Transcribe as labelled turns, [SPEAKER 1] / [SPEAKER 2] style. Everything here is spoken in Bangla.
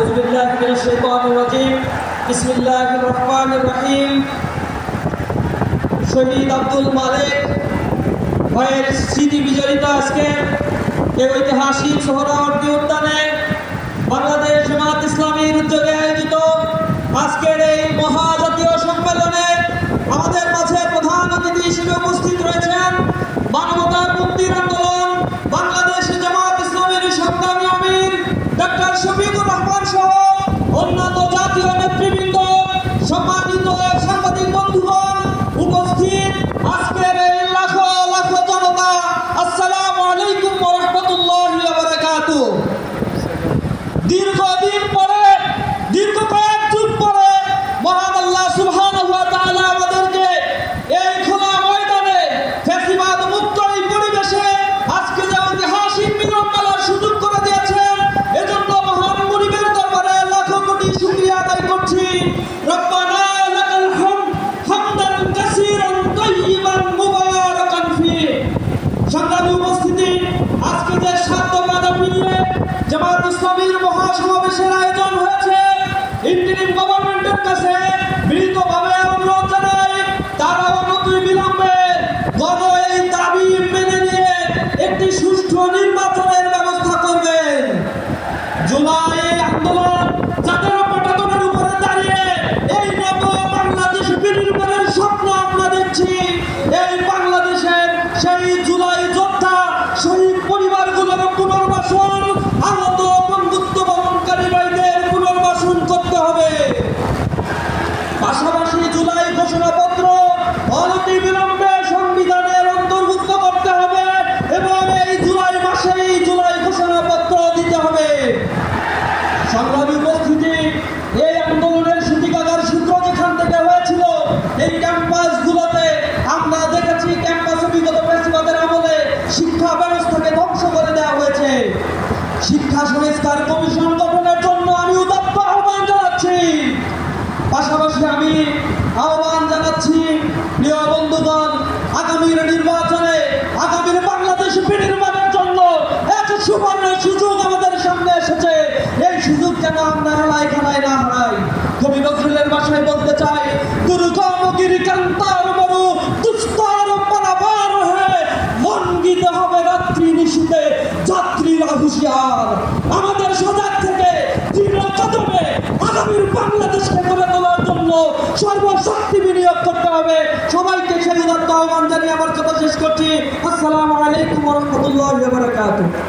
[SPEAKER 1] أعوذ بالله من الشيطان الرجيم بسم الله الرحمن الرحيم শহীদ আব্দুল মালিক ভাইয়ের স্মৃতি বিজড়িত আজকে এই ঐতিহাসিক সোহরাওয়ার্দী উদ্যানে বাংলাদেশ জামাত ইসলামীর উদ্যোগে আয়োজিত আজকের জামাত ইসলামীর মহাসমাবেশের আয়োজন হয়েছে। ইন্টারিম গভর্নমেন্টের কাছে শিক্ষা সংস্কার কমিশন গঠনের জন্য আমি উদাত্ত আহ্বান জানাচ্ছি। পাশাপাশি আমি আহ্বান জানাচ্ছি, প্রিয় বন্ধুগণ, আগামীর নির্বাচনে, আগামীর বাংলাদেশ বিনির্মাণের জন্য এক সুবর্ণ সুযোগ আমাদের সামনে এসেছে। এই সুযোগ যেন আমরা হেলায় খেলায় না হারাই। কবি নজরুলের ভাষায় বলতে চাই দুর্গম গিরিকান্তার যাত্রীরা আমাদের সজাগ থেকে কদমে আগামীর বাংলাদেশকে গড়ে তোলার জন্য সর্বশক্তি বিনিয়োগ করতে হবে। সবাইকে সেই দত্ত আহ্বান জানিয়ে আমার কথা শেষ করছি। আসসালামু আলাইকুম রহমতুল্লাহ বারাকাতুহ।